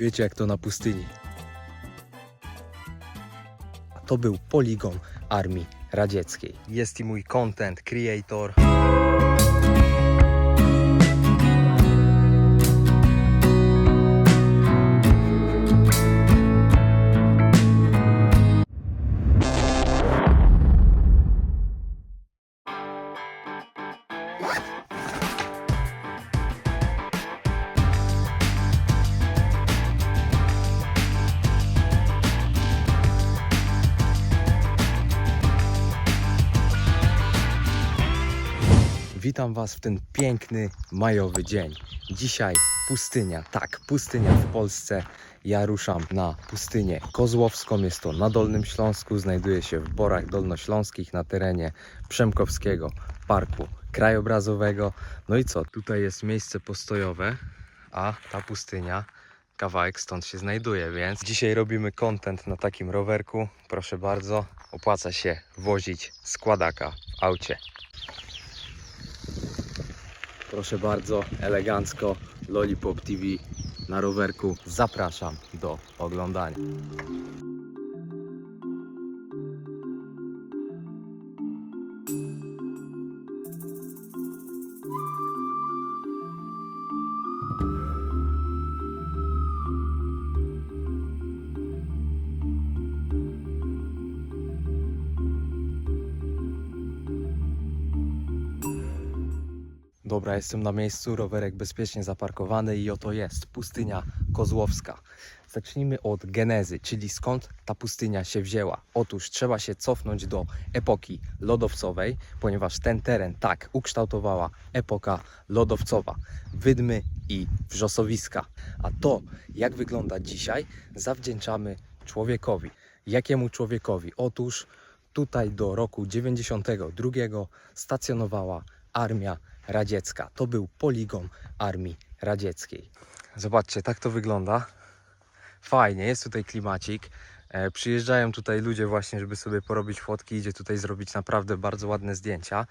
Wiecie jak to na pustyni. A to był poligon armii radzieckiej. Jest i mój content creator. Witam Was w ten piękny majowy dzień. Dzisiaj pustynia, tak, pustynia w Polsce. Ja ruszam na pustynię kozłowską, jest to na Dolnym Śląsku, znajduje się w Borach Dolnośląskich na terenie Przemkowskiego Parku Krajobrazowego. No i co, tutaj jest miejsce postojowe, a ta pustynia kawałek stąd się znajduje, więc dzisiaj robimy content na takim rowerku. Proszę bardzo, opłaca się wozić składaka w aucie. Proszę bardzo, elegancko Lollipop TV na rowerku. Zapraszam do oglądania. Dobra, jestem na miejscu, rowerek bezpiecznie zaparkowany i oto jest pustynia kozłowska. Zacznijmy od genezy, czyli skąd ta pustynia się wzięła. Otóż trzeba się cofnąć do epoki lodowcowej, ponieważ ten teren tak ukształtowała epoka lodowcowa, wydmy i wrzosowiska. A to, jak wygląda dzisiaj, zawdzięczamy człowiekowi. Jakiemu człowiekowi? Otóż tutaj do roku 92 stacjonowała armia radziecka. To był poligon armii radzieckiej. Zobaczcie, tak to wygląda. Fajnie, jest tutaj klimacik. E, przyjeżdżają tutaj ludzie właśnie, żeby sobie porobić fotki, idzie tutaj zrobić naprawdę bardzo ładne zdjęcia.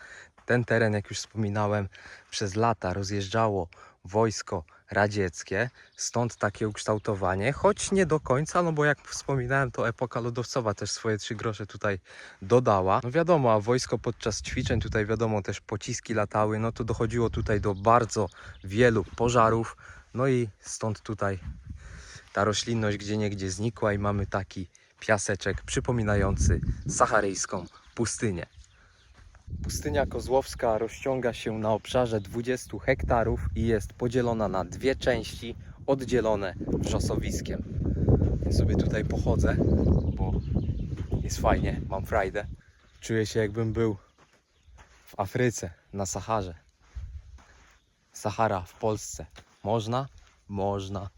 Ten teren, jak już wspominałem, przez lata rozjeżdżało wojsko radzieckie, stąd takie ukształtowanie, choć nie do końca, no bo jak wspominałem, to epoka lodowcowa też swoje trzy grosze tutaj dodała. No wiadomo, a wojsko podczas ćwiczeń, tutaj wiadomo, też pociski latały, no to dochodziło tutaj do bardzo wielu pożarów, no i stąd tutaj ta roślinność gdzie niegdzie znikła i mamy taki piaseczek przypominający saharyjską pustynię. Pustynia kozłowska rozciąga się na obszarze 20 hektarów i jest podzielona na dwie części, oddzielone wrzosowiskiem. Więc sobie tutaj pochodzę, bo jest fajnie, mam frajdę. Czuję się jakbym był w Afryce, na Saharze. Sahara w Polsce. Można? Można.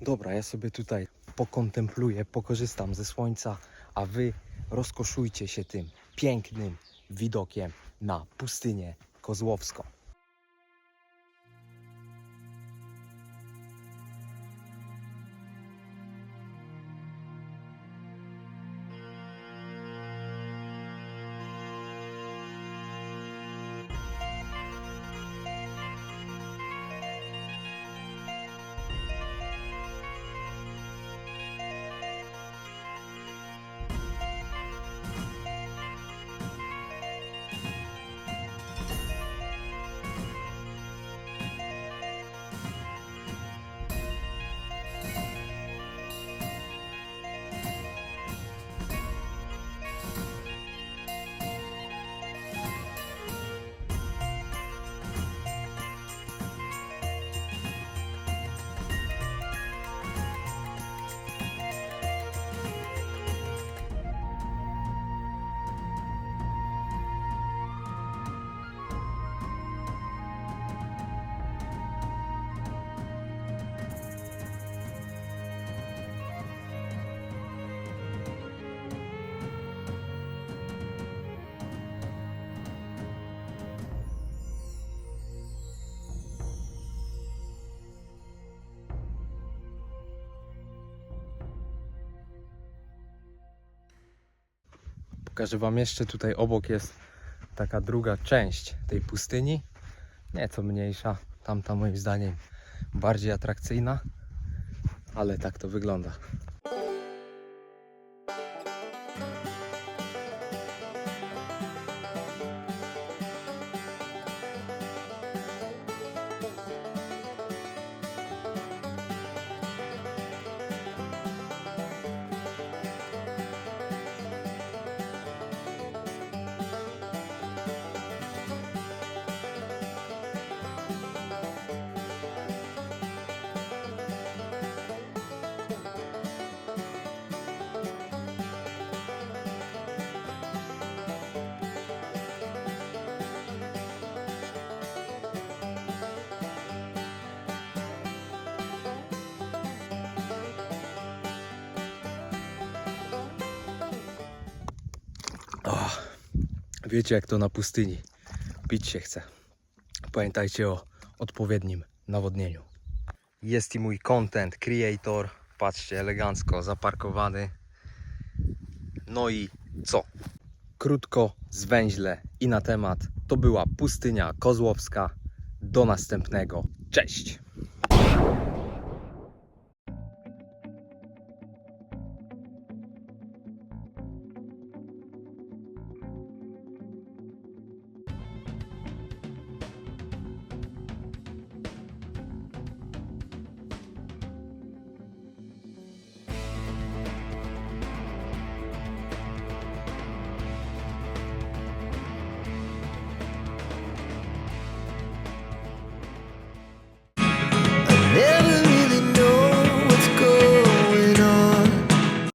Dobra, ja sobie tutaj pokontempluję, pokorzystam ze słońca, a wy rozkoszujcie się tym pięknym widokiem na pustynię kozłowską. Pokażę Wam jeszcze tutaj obok jest taka druga część tej pustyni. Nieco mniejsza, tamta moim zdaniem bardziej atrakcyjna. ale tak to wygląda. O, wiecie jak to na pustyni. Pić się chce. Pamiętajcie o odpowiednim nawodnieniu. Jest i mój content creator. Patrzcie, elegancko zaparkowany. No i co? Krótko, zwęźle i na temat. To była pustynia kozłowska. Do następnego. Cześć!